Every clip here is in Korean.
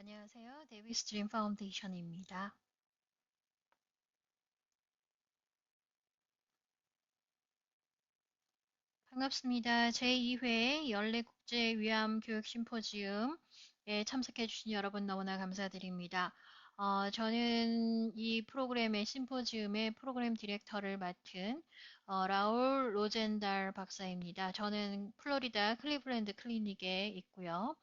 안녕하세요. 데뷔 스트림 파운데이션입니다. 반갑습니다. 제2회 연례 국제 위암 교육 심포지움에 참석해 주신 여러분 너무나 감사드립니다. 어, 저는 이 프로그램의 심포지움의 프로그램 디렉터를 맡은 어, 라울 로젠달 박사입니다. 저는 플로리다 클리브랜드 클리닉에 있고요.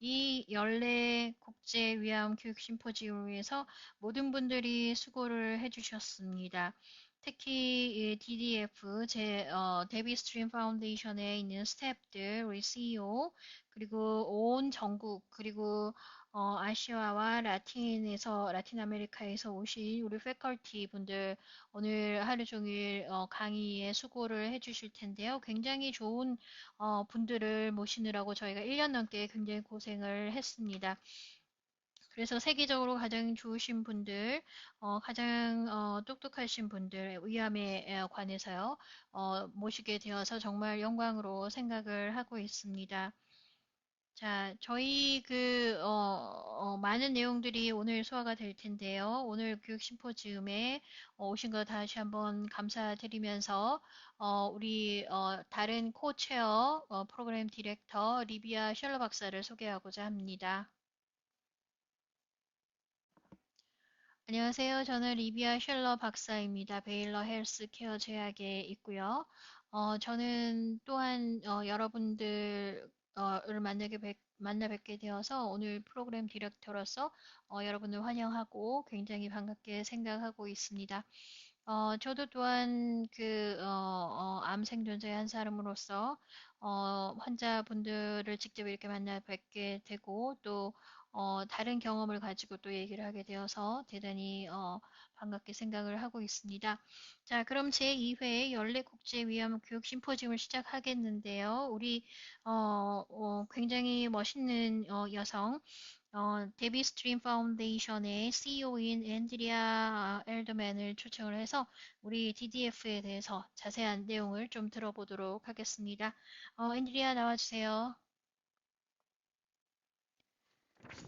이 연례 국제 위암 교육 심포지움을 위해서 모든 분들이 수고를 해주셨습니다. 특히 DDF 제 어, 데비 스트림 파운데이션에 있는 스태프들, 우리 CEO 그리고 온 전국 그리고 어, 아시아와 라틴에서 라틴 아메리카에서 오신 우리 패컬티 분들 오늘 하루 종일 어, 강의에 수고를 해주실 텐데요. 굉장히 좋은 어, 분들을 모시느라고 저희가 1년 넘게 굉장히 고생을 했습니다. 그래서 세계적으로 가장 좋으신 분들, 어, 가장 어, 똑똑하신 분들 위암에 관해서요 어, 모시게 되어서 정말 영광으로 생각을 하고 있습니다. 자, 저희 그, 어, 어, 많은 내용들이 오늘 소화가 될 텐데요. 오늘 교육 심포지움에 어, 오신 거 다시 한번 감사드리면서, 어, 우리, 어, 다른 코체어, 어, 프로그램 디렉터 리비아 셜러 박사를 소개하고자 합니다. 안녕하세요. 저는 리비아 셜러 박사입니다. 베일러 헬스케어 제약에 있고요. 어, 저는 또한 어, 여러분들 를 만나게 뵙, 만나 뵙게 되어서 오늘 프로그램 디렉터로서 어, 여러분을 환영하고 굉장히 반갑게 생각하고 있습니다. 어, 저도 또한 그, 어, 어, 암 생존자의 한 사람으로서, 어, 환자분들을 직접 이렇게 만나 뵙게 되고, 또, 어, 다른 경험을 가지고 또 얘기를 하게 되어서 대단히, 어, 반갑게 생각을 하고 있습니다. 자, 그럼 제2회 연례국제위험 교육 심포지움을 시작하겠는데요. 우리, 어, 어 굉장히 멋있는 어, 여성, 어, 데비 스트림 파운데이션의 CEO인 앤드리아 엘더맨을 초청을 해서 우리 DDF에 대해서 자세한 내용을 좀 들어보도록 하겠습니다. 어, 앤드리아 나와주세요.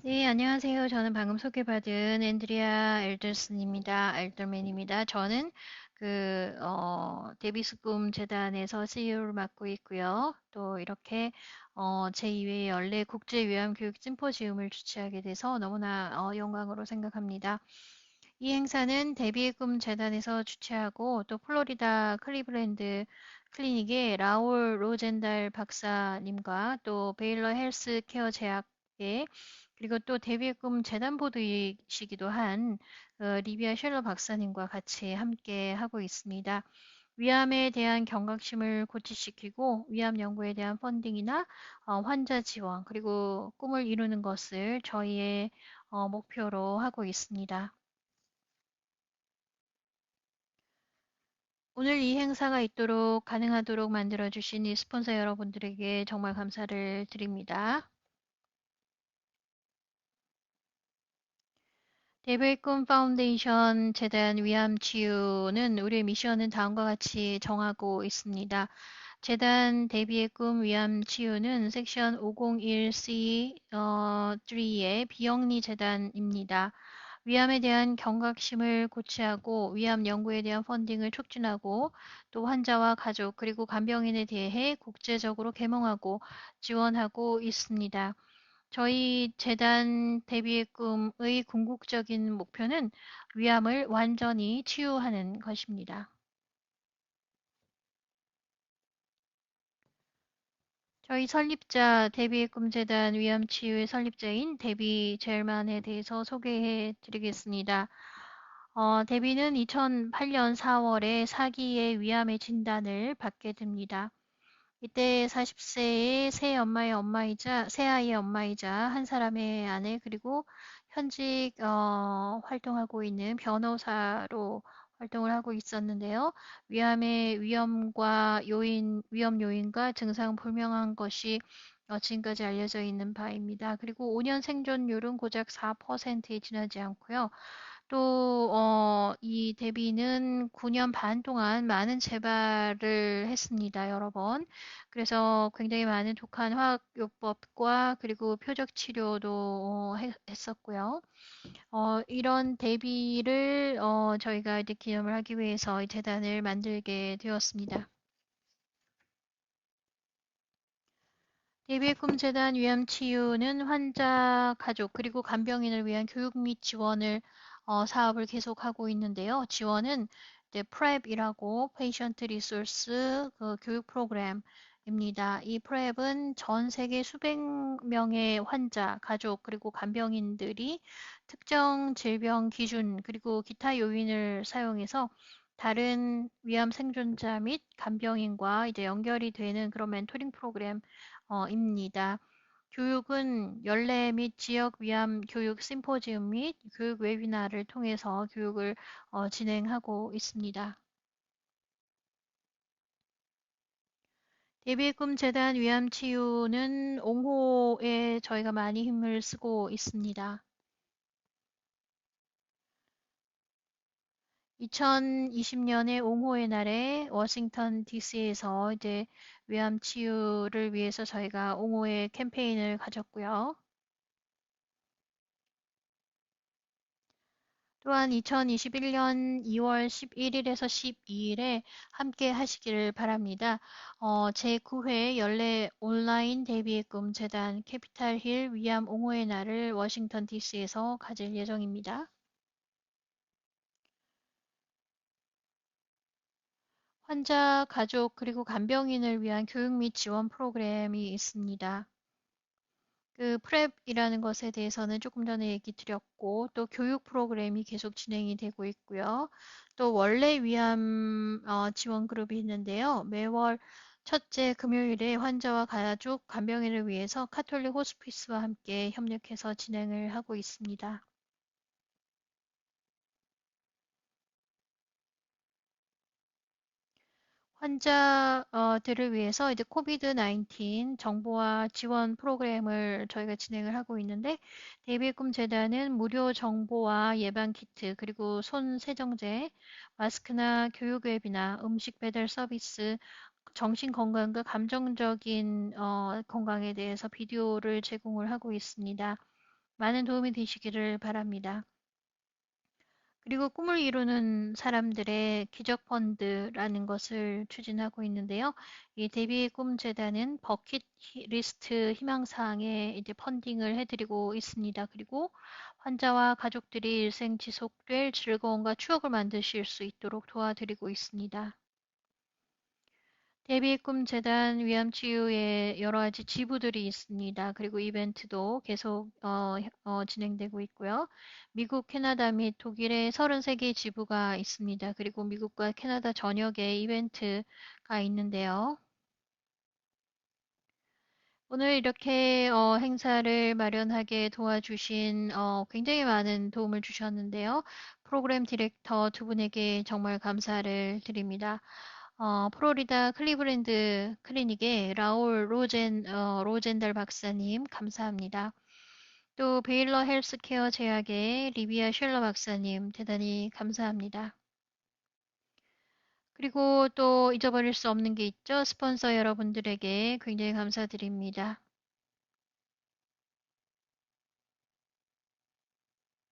네, 안녕하세요. 저는 방금 소개받은 앤드리아 엘더슨입니다. 엘더맨입니다. 저는 그, 어, 데비스 꿈 재단에서 CEO를 맡고 있고요. 또 이렇게 어, 제2회 연례 국제위암교육 심포지움을 주최하게 돼서 너무나 어, 영광으로 생각합니다. 이 행사는 데비의 꿈 재단에서 주최하고 또 플로리다 클리브랜드 클리닉의 라울 로젠달 박사님과 또 베일러 헬스 케어 제약의 그리고 또 데뷔의 꿈 재단 보드이시기도 한 어, 리비아 셜러 박사님과 같이 함께 하고 있습니다. 위암에 대한 경각심을 고취시키고 위암 연구에 대한 펀딩이나 어, 환자 지원 그리고 꿈을 이루는 것을 저희의 어, 목표로 하고 있습니다. 오늘 이 행사가 있도록 가능하도록 만들어 주신 이 스폰서 여러분들에게 정말 감사를 드립니다. 데빌꿈 파운데이션 재단 위암 치유는 우리의 미션은 다음과 같이 정하고 있습니다. 재단 대비의 꿈 위암 치유는 섹션 501C 어, 3의 비영리 재단입니다. 위암에 대한 경각심을 고취하고 위암 연구에 대한 펀딩을 촉진하고 또 환자와 가족 그리고 간병인에 대해 국제적으로 개몽하고 지원하고 있습니다. 저희 재단 데뷔의 꿈의 궁극적인 목표는 위암을 완전히 치유하는 것입니다. 저희 설립자 데뷔의 꿈 재단 위암 치유의 설립자인 데뷔 젤만에 대해서 소개해 드리겠습니다. 어, 데뷔는 2008년 4월에 사기의 위암의 진단을 받게 됩니다. 이때 40세의 새 엄마의 엄마이자 새 아이의 엄마이자 한 사람의 아내 그리고 현직 어, 활동하고 있는 변호사로 활동을 하고 있었는데요. 위암의 위험과 요인, 위험 요인과 증상 불명한 것이 어, 지금까지 알려져 있는 바입니다. 그리고 5년 생존율은 고작 4%에 지나지 않고요. 또, 어, 이 데비는 9년 반 동안 많은 재발을 했습니다, 여러 번. 그래서 굉장히 많은 독한 화학요법과 그리고 표적 치료도 어, 했었고요. 어, 이런 데비를 어, 저희가 이제 기념을 하기 위해서 이 재단을 만들게 되었습니다. 데뷔의 꿈 재단 위암 치유는 환자, 가족, 그리고 간병인을 위한 교육 및 지원을 어, 사업을 계속하고 있는데요. 지원은 이제 PrEP이라고 Patient Resource 그 교육 프로그램입니다. 이 PrEP은 전 세계 수백 명의 환자, 가족, 그리고 간병인들이 특정 질병 기준, 그리고 기타 요인을 사용해서 다른 위암 생존자 및 간병인과 이제 연결이 되는 그런 멘토링 프로그램입니다. 교육은 연례 및 지역 위암 교육 심포지움 및 교육 웨비나를 통해서 교육을 어, 진행하고 있습니다. 꿈 재단 위암 치유는 옹호에 저희가 많이 힘을 쓰고 있습니다. 2020년에 옹호의 날에 워싱턴 DC에서 이제 위암 치유를 위해서 저희가 옹호의 캠페인을 가졌고요. 또한 2021년 2월 11일에서 12일에 함께 하시기를 바랍니다. 어, 제9회 연례 온라인 데뷔의 꿈 재단 캐피탈 힐 위암 옹호의 날을 워싱턴 DC에서 가질 예정입니다. 환자, 가족, 그리고 간병인을 위한 교육 및 지원 프로그램이 있습니다. 그 프랩이라는 것에 대해서는 조금 전에 얘기 드렸고 또 교육 프로그램이 계속 진행이 되고 있고요. 또 원래 위암 어, 지원 그룹이 있는데요. 매월 첫째 금요일에 환자와 가족, 간병인을 위해서 카톨릭 호스피스와 함께 협력해서 진행을 하고 있습니다. 환자들을 위해서 이제 코비드 19 정보와 지원 프로그램을 저희가 진행을 하고 있는데 데이비의 꿈 재단은 무료 정보와 예방 키트 그리고 손 세정제, 마스크나 교육 앱이나 음식 배달 서비스, 정신 건강과 감정적인 어, 건강에 대해서 비디오를 제공을 하고 있습니다. 많은 도움이 되시기를 바랍니다. 그리고 꿈을 이루는 사람들의 기적 펀드라는 것을 추진하고 있는데요. 이 데뷔의 꿈 재단은 버킷 리스트 희망 사항에 이제 펀딩을 해드리고 있습니다. 그리고 환자와 가족들이 일생 지속될 즐거움과 추억을 만드실 수 있도록 도와드리고 있습니다. 데뷔의 꿈 재단 위암치유에 여러 가지 지부들이 있습니다. 그리고 이벤트도 계속 어, 어, 진행되고 있고요. 미국, 캐나다 및 독일의 33개 지부가 있습니다. 그리고 미국과 캐나다 전역에 이벤트가 있는데요. 오늘 이렇게 어, 행사를 마련하게 도와주신 어, 굉장히 많은 도움을 주셨는데요. 프로그램 디렉터 두 분에게 정말 감사를 드립니다. 어, 프로리다 클리브랜드 클리닉의 라울 로젠, 어, 로젠달 박사님, 감사합니다. 또 베일러 헬스케어 제약의 리비아 쉘러 박사님, 대단히 감사합니다. 그리고 또 잊어버릴 수 없는 게 있죠. 스폰서 여러분들에게 굉장히 감사드립니다.